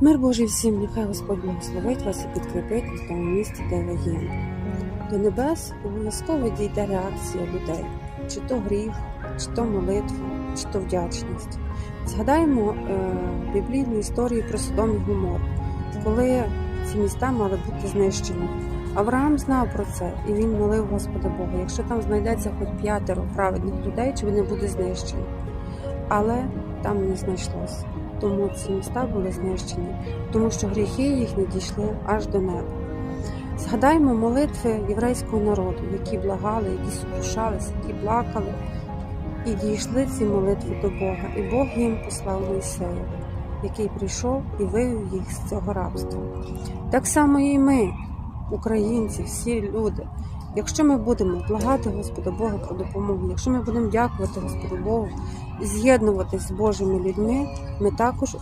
Мир Божий всім, нехай Господь благословить вас і підкріпить в тому місці, де ви є. До небес обов'язково дійде реакція людей, чи то гріх, чи то молитва, чи то вдячність. Згадаємо е, біблійну історію про Содом і Гомор, коли ці міста мали бути знищені. Авраам знав про це і він молив Господа Бога. Якщо там знайдеться хоч п'ятеро праведних людей, чи вони будуть знищені. Але там не знайшлося. Тому ці міста були знищені, тому що гріхи їх не дійшли аж до неба. Згадаймо молитви єврейського народу, які благали, які сокрушались, які плакали, і дійшли ці молитви до Бога, і Бог їм послав Мойсея, який прийшов і вивів їх з цього рабства. Так само і ми, українці, всі люди. Якщо ми будемо благати Господа Бога про допомогу, якщо ми будемо дякувати Господу Богу, з'єднуватись з Божими людьми, ми також